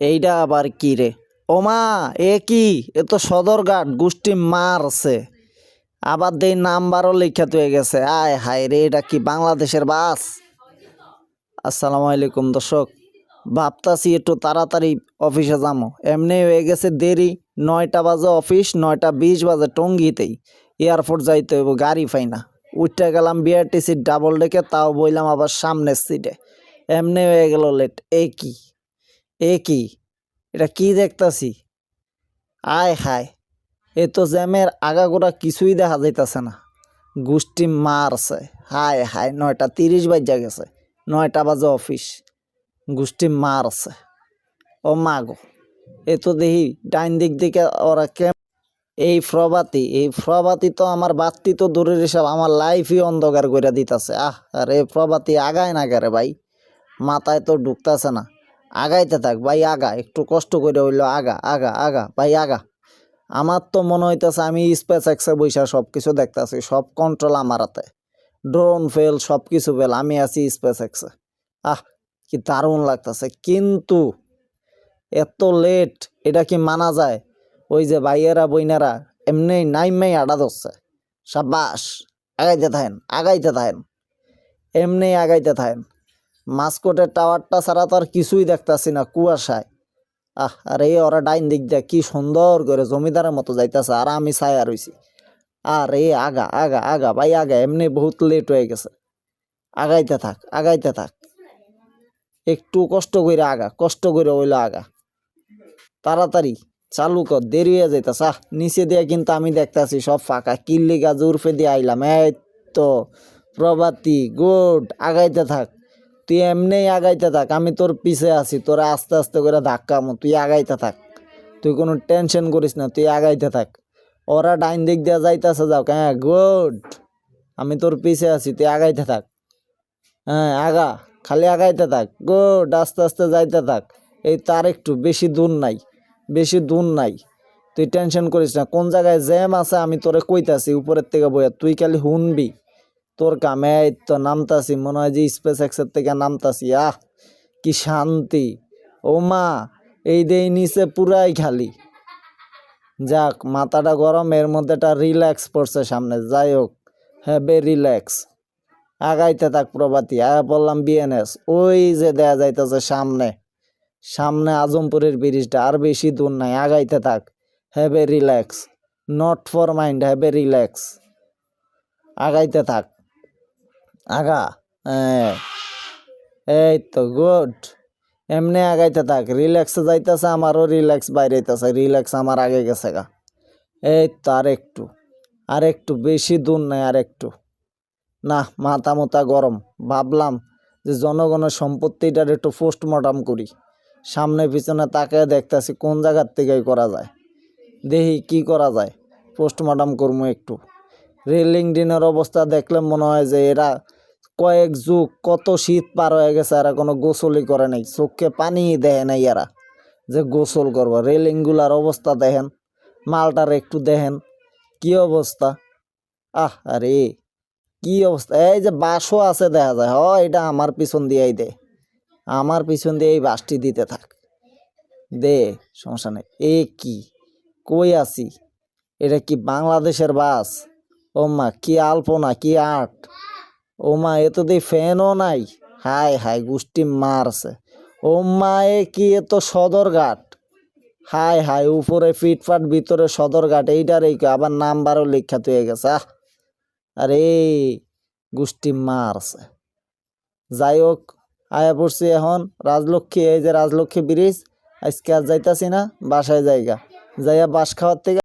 এইটা আবার কি রে? ওমা, এ কি? এ তো সদরঘাট গোষ্ঠী মারছে। আবার দেই নাম্বারও লেখা হয়ে গেছে। আয় হায় রে, এটা কি বাংলাদেশের বাস? আসসালামু আলাইকুম দর্শক, ভাবতাছি একটু তাড়াতাড়ি অফিসে যাব এমনি হয়ে গেছে দেরি, নয়টা বাজে অফিস, নয়টা বিশ বাজে টঙ্গিতেই। এয়ারপোর্ট যাইতে হইব, গাড়ি পাই না। উঠতে গেলাম বিআরটিসির ডাবল ডেকে, তাও বইলাম আবার সামনের সিটে এমনি হয়ে গেল লেট, এ কি? এ কি? এটা কি দেখতাছি? আয় হায়, এ তো জ্যামের আগাগোড়া কিছুই দেখা যাইতাছে না। গোষ্ঠী মারছে। হায় হায়, নয়টা তিরিশ বাজা গেছে। নয়টা বাজে অফিস। গোষ্ঠী মারছে। ও মা গো, এ তো দেখি ডাইন দিক দিকে ওরা কে এই প্রবাতি এই প্রবাতি তো আমার বাত্তি তো দূরের হিসাব আমার লাইফই অন্ধকার করে দিতাছে। আহ, আর আরে প্রবাতি আগায় না গারে ভাই? মাথায় তো ঢুকতাছে না। আগাইতে থাক, ভাই আগা, একটু কষ্ট করে হইল আগা আগা আগা, ভাই আগা। আমার তো মনে হইতেছে আমি স্পেস এক্সে বৈশা সব কিছু দেখতাছি, সব কন্ট্রোল আমার হাতে। ড্রোন ফেল সব কিছু ফেল আমি আছি স্পেস এক্সে আহ, কি দারুণ লাগতেছে। কিন্তু এত লেট এটা কি মানা যায়? ওই যে ভাইয়েরা বইনারা এমনি নাইমাই আডা ধরছে। সাবাস আগাইতে থাকেন আগাইতে থাকেন। এমনি আগাইতে থাকেন। মাস্কোটের টাওয়ারটা ছাড়া তো আর কিছুই দেখতাছি না, কুয়াশায়। আহ, আর এই ওরা ডাইন দিক দিয়ে কি সুন্দর করে জমিদারের মতো যাইতেছে, আর আমি ছায়া রইছি। আর এ আগা আগা আগা, ভাই, আগা, এমনি বহুত লেট হয়ে গেছে। আগাইতে থাক আগাইতে থাক। একটু কষ্ট করে আগা, কষ্ট করে হইল আগা। তাড়াতাড়ি, চালু কর, দেরি হয়ে যাইতাছে। আহ, নিচে দিয়ে কিন্তু আমি দেখতাছি সব ফাঁকা। কিল্লি গাছ উর্ফে দিয়ে আইলাম। এই তো, প্রভাতি, গুড, আগাইতে থাক। তুই এমনিই আগাইতে থাক, আমি তোর পিছে আছি, তোরা আস্তে আস্তে করে ধাক্কামো তুই আগাইতে থাক। তুই কোনো টেনশন করিস না, তুই আগাইতে থাক। ওরা ডাইন দিক দিয়ে যাইতেছে, যাও হ্যাঁ গুড। আমি তোর পিছে আছি, তুই আগাইতে থাক। হ্যাঁ আগা, খালি আগাইতে থাক। গুড, আস্তে আস্তে যাইতে থাক। এই তার একটু বেশি দূর নাই, বেশি দূর নাই। তুই টেনশন করিস না, কোন জায়গায় জ্যাম আছে আমি তোরে কইতাছি, উপরের থেকে বইয়া, তুই খালি শুনবি। তোর কামে তো নামতাছি, মনে হয় যে স্পেস এক্সের থেকে নামতাছি। আহ, কি শান্তি। ও মা, এই দেই নিচে পুরাই খালি। যাক, মাথাটা গরম, এর মধ্যেটা রিল্যাক্স পড়ছে সামনে। যাই হোক হ্যাবে রিল্যাক্স আগাইতে থাক প্রভাতি, আয়া বললাম বিএনএস ওই যে দেয়া যাইতেছে সামনে। সামনে আজমপুরের ব্রিজটা আর বেশি দূর নাই, আগাইতে থাক। Have relax not for mind have relax আগাইতে থাক। আগা হ্যাঁ এই তো গুড। এমনি আগাইতে থাক রিল্যাক্সে যাইতেছে, আমারও রিল্যাক্স বাইরেতেছে রিল্যাক্স আমার আগে গেছে গা। এই তো আর একটু আর একটু বেশি দূর নেই আর একটু না, মাথা মোতা গরম। ভাবলাম যে জনগণের সম্পত্তিটার একটু পোস্টমর্টম করি। সামনে পিছনে তাকে দেখতেছি কোন জায়গার থেকে করা যায়। দেখি কি করা যায় পোস্টমর্টম করব একটু। রেলিং ডিনের অবস্থা দেখলে মনে হয় যে এরা কয়েক যুগ কত শীত পার হয়ে গেছে, এরা কোনো গোসলই করে নাই চোখকে পানি দেয় নাই এরা। যে গোসল করব, রেলিংগুলার অবস্থা দেখেন, মালটার একটু দেখেন, কি অবস্থা? আহ, আরে, কি অবস্থা? এই যে বাসও আছে দেখা যায় হ এটা আমার পিছন দিয়েই দে, আমার পিছন দিয়ে এই বাসটি দিতে থাক। দে, সমস্যা নেই। এ কি? কই আছি? এটা কি বাংলাদেশের বাস? ও মা কি আলপনা, কি আর্ট? ও মা এ তো দেই ফ্যানও নাই। হাই হাই গোষ্ঠী মারছে। ও মা এ কি, এ তো সদরঘাট হাই হাই উপরে ফিটফাট, ভিতরে সদরঘাট এইটার এই আবার নাম্বারও লেখা হয়ে গেছে। আহ! আরে, গোষ্ঠী মারছে। যাই হোক, আয়া পড়ছি এখন রাজলক্ষ্মী, এই যে রাজলক্ষ্মী ব্রিজ, আজকে আর যাইতাছি না, বাসায় জায়গা যাইয়া বাস খাওয়ার থেকে